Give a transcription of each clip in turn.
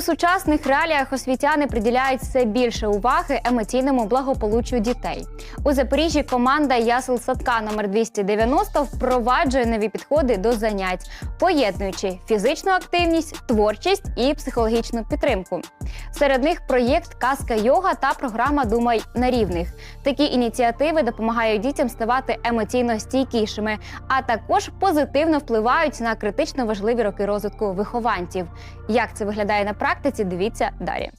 У сучасних реаліях освітяни приділяють все більше уваги емоційному благополуччю дітей. У Запоріжжі команда Ясел Садка номер 290 впроваджує нові підходи до занять, поєднуючи фізичну активність, творчість і психологічну підтримку. Серед них проєкт Казка йога та програма Думай на рівних. Такі ініціативи допомагають дітям ставати емоційно стійкішими, а також позитивно впливають на критично важливі роки розвитку вихованців. Як це виглядає на практиці, дивіться далі.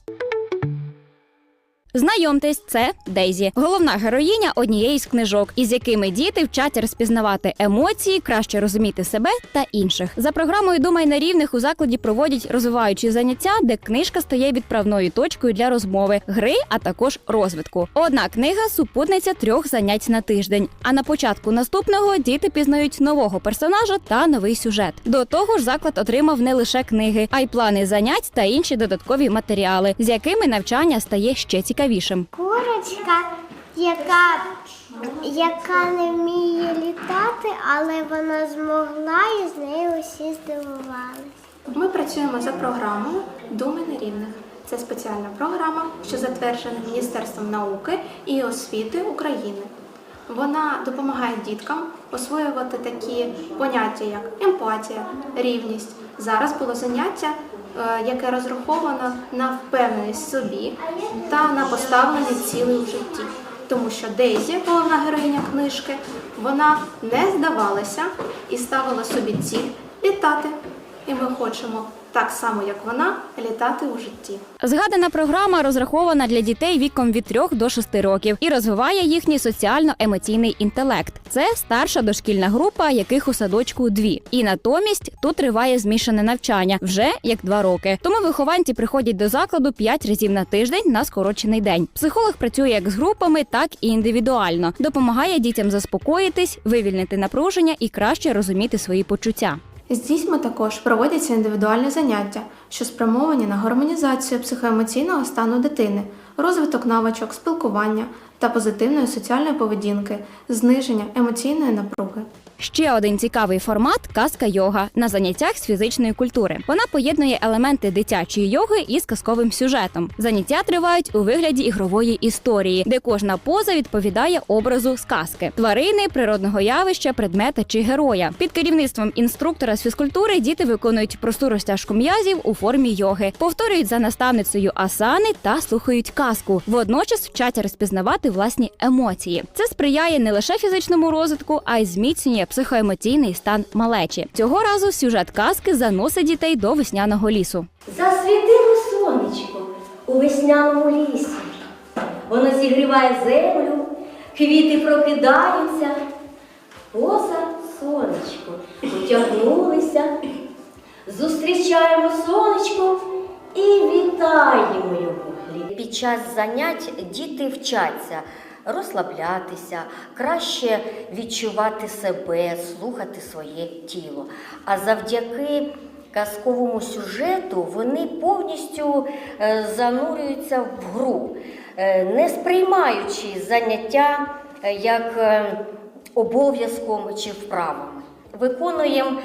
Знайомтесь, це Дейзі, головна героїня однієї з книжок, із якими діти вчаться розпізнавати емоції, краще розуміти себе та інших. За програмою Думай на рівних у закладі проводять розвиваючі заняття, де книжка стає відправною точкою для розмови, гри, а також розвитку. Одна книга супутниця трьох занять на тиждень. А на початку наступного діти пізнають нового персонажа та новий сюжет. До того ж, заклад отримав не лише книги, а й плани занять та інші додаткові матеріали, з якими навчання стає ще цікавішим. Курочка, яка, яка не вміє літати, але вона змогла і з нею усі здивувалися. Ми працюємо за програмою Думи на рівних. Це спеціальна програма, що затверджена Міністерством науки і освіти України. Вона допомагає діткам освоювати такі поняття, як емпатія, рівність. Зараз було заняття, яке розраховано на впевненість в собі та на поставлені цілі у житті. Тому що Дейзі, головна героїня книжки, вона не здавалася і ставила собі ціль літати. І ми хочемо так само, як вона, літати у житті. Згадана програма розрахована для дітей віком від 3 до 6 років і розвиває їхній соціально-емоційний інтелект. Це старша дошкільна група, яких у садочку дві. І натомість тут триває змішане навчання вже як два роки. Тому вихованці приходять до закладу 5 разів на тиждень на скорочений день. Психолог працює як з групами, так і індивідуально. Допомагає дітям заспокоїтись, вивільнити напруження і краще розуміти свої почуття. З дітьми також проводяться індивідуальні заняття, що спрямовані на гармонізацію психоемоційного стану дитини, розвиток навичок, спілкування та позитивної соціальної поведінки, зниження емоційної напруги. Ще один цікавий формат казка йога на заняттях з фізичної культури. Вона поєднує елементи дитячої йоги із казковим сюжетом. Заняття тривають у вигляді ігрової історії, де кожна поза відповідає образу сказки, тварини, природного явища, предмета чи героя. Під керівництвом інструктора з фізкультури діти виконують просту розтяжку м'язів у формі йоги, повторюють за наставницею асани та слухають казку. Водночас вчаться розпізнавати власні емоції. Це сприяє не лише фізичному розвитку, а й зміцнює психоемоційний стан малечі. Цього разу сюжет казки заносить дітей до весняного лісу. Засвітило сонечко у весняному лісі. Воно зігріває землю, квіти прокидаються. Поза сонечко потягнулися. Зустрічаємо сонечко і вітаємо його. Під час занять діти вчаться розслаблятися, краще відчувати себе, слухати своє тіло. А завдяки казковому сюжету вони повністю е, занурюються в гру, е, не сприймаючи заняття е, як обов'язком чи вправами. Виконуємо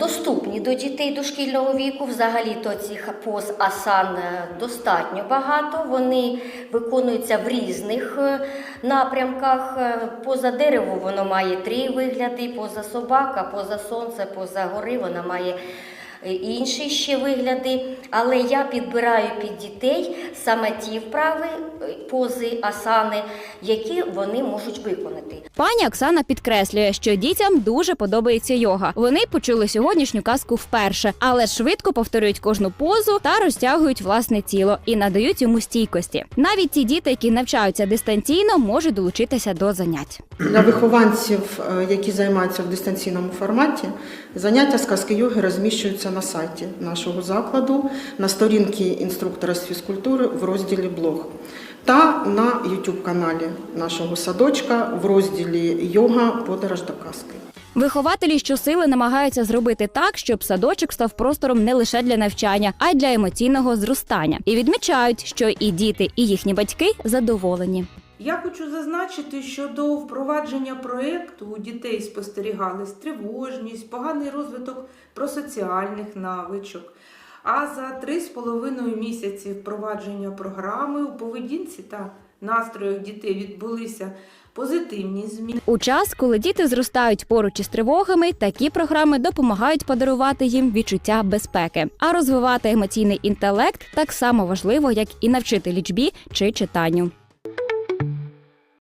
Доступні до дітей дошкільного віку, взагалі-то цих поз асан е, достатньо багато. Вони виконуються в різних е, напрямках. Е, Поза дерево воно має три вигляди, поза собака, поза сонце, поза гори вона має е, інші ще вигляди. Але я підбираю під дітей саме ті вправи, е, пози, асани, які вони можуть виконати. Пані Оксана підкреслює, що дітям дуже подобається йога. Вони почули сьогоднішню казку вперше, але швидко повторюють кожну позу та розтягують власне тіло і надають йому стійкості. Навіть ті діти, які навчаються дистанційно, можуть долучитися до занять. Для вихованців, е, які займаються в дистанційному форматі, заняття з казки йоги розміщуються на сайті нашого закладу, на сторінці інструктора з фізкультури в розділі блог та на youtube каналі нашого садочка в розділі Йога Подорож до казки. Вихователі щосили намагаються зробити так, щоб садочок став простором не лише для навчання, а й для емоційного зростання. І відмічають, що і діти, і їхні батьки задоволені. Я хочу зазначити, що до впровадження проєкту у дітей спостерігались тривожність, поганий розвиток просоціальних навичок. А за три з половиною місяці впровадження програми у поведінці та настроях дітей відбулися позитивні зміни. У час, коли діти зростають поруч із тривогами, такі програми допомагають подарувати їм відчуття безпеки. А розвивати емоційний інтелект так само важливо, як і навчити лічбі чи читанню.